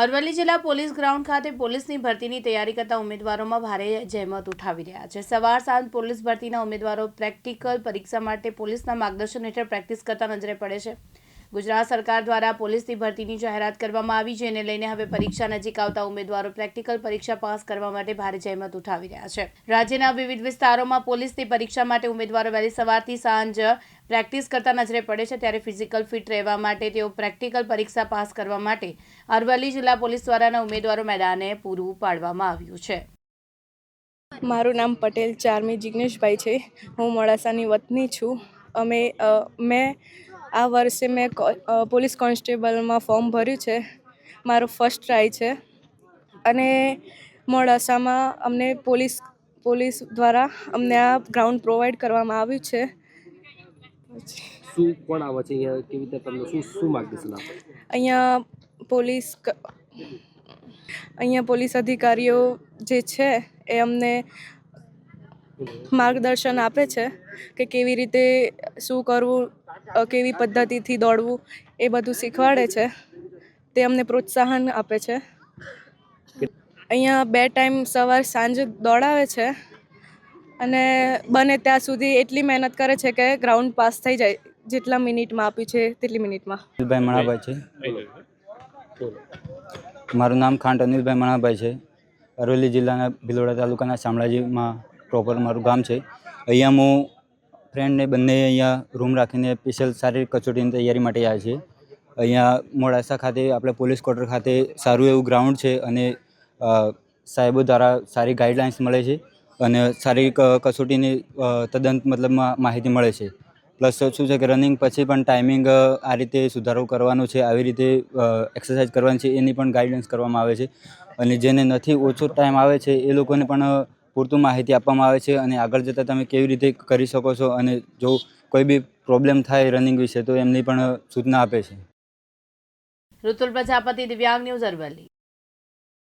અરવલ્લી જિલ્લા police ground ખાતે પોલીસની ભરતીની તૈયારી કરતા ઉમેદવારોમાં ભારે જહેમત ઉઠાવી રહ્યા છે. સવાર સાંજ પોલીસ ભરતીના ઉમેદવારો પ્રેક્ટિકલ પરીક્ષા માટે પોલીસના માર્ગદર્શન હેઠળ પ્રેક્ટિસ કરતા નજરે પડે છે. ગુજરાત સરકાર દ્વારા પોલીસની ભરતીની જાહેરાત કરવામાં આવી જેને લઈને હવે પરીક્ષા નજીક આવતા ઉમેદવારો પ્રેક્ટિકલ પરીક્ષા પાસ કરવા માટે ભારે જહેમત ઉઠાવી રહ્યા છે. રાજ્યના વિવિધ વિસ્તારોમાં પોલીસની પરીક્ષા માટે ઉમેદવારો વહેલી સવારથી સાંજ પ્રેક્ટિસ કરતા નજરે પડે છે. ત્યારે ફિઝિકલ ફિટ રહેવા માટે તેઓ પ્રેક્ટિકલ પરીક્ષા પાસ કરવા માટે અરવલ્લી જિલ્લા પોલીસ દ્વારાના ઉમેદવારો મેદાને પૂરું પાડવામાં આવ્યું છે. મારું નામ પટેલ ચારમી જિગ્નેશભાઈ છે. હું મોડાસાની વતની છું. અમે મેં આ વર્ષે મેં પોલીસ કોન્સ્ટેબલમાં ફોર્મ ભર્યું છે. મારો ફર્સ્ટ ટ્રાય છે. અને મોડાસામાં અમને પોલીસ પોલીસ દ્વારા અમને આ ગ્રાઉન્ડ પ્રોવાઈડ કરવામાં આવ્યું છે. શું કોણ આવે છે? અહીંયા કેવી રીતે તમને શું શું માર્ગદર્શન આપે અહીંયા પોલીસ અહીંયા પોલીસ અધિકારીઓ જે છે એ અમને માર્ગદર્શન આપે છે કે કેવી રીતે શું કરવું કેવી પદ્ધતિથી દોડવું એ બધું શીખવાડે છે. તે અમને પ્રોત્સાહન આપે છે. અહીંયા બે ટાઈમ સવાર સાંજ દોડાવે છે અને બને ત્યાં સુધી એટલી મહેનત કરે છે કે ગ્રાઉન્ડ પાસ થઈ જાય. જેટલા મિનિટમાં આપ્યું છે તેટલી મિનિટમાં. અનિલભાઈ મણાભાઈ છે. મારું નામ ખાંટ અનિલભાઈ મણાભાઈ છે. અરવલ્લી જિલ્લાના ભિલોડા તાલુકાના શામળાજીમાં પ્રોપર મારું ગામ છે. અહીંયા હું ફ્રેન્ડને બંને અહીંયા રૂમ રાખીને સ્પેશિયલ શારીરિક કસોટીની તૈયારી માટે આવ્યા છીએ. અહીંયા મોડાસા ખાતે આપણે પોલીસ ક્વાર્ટર ખાતે સારું એવું ગ્રાઉન્ડ છે અને સાહેબો દ્વારા સારી ગાઈડલાઇન્સ મળે છે અને શારીરિક કસોટીની તદ્દન મતલબમાં માહિતી મળે છે. પ્લસ શું છે કે રનિંગ પછી પણ ટાઈમિંગ આ રીતે સુધારો કરવાનો છે, આવી રીતે એક્સરસાઇઝ કરવાની છે એની પણ ગાઈડન્સ કરવામાં આવે છે. અને જેને નથી ઓછો ટાઈમ આવે છે એ લોકોને પણ પૂરતું માહિતી આપવામાં આવે છે અને આગળ જતાં તમે કેવી રીતે કરી શકો છો અને જો કોઈ બી પ્રોબ્લેમ થાય રનિંગ વિશે તો એમની પણ સૂચના આપે છે. ઋતુલ પ્રજાપતિ દિવ્યાંગ ન્યૂઝ અરવલ્લી.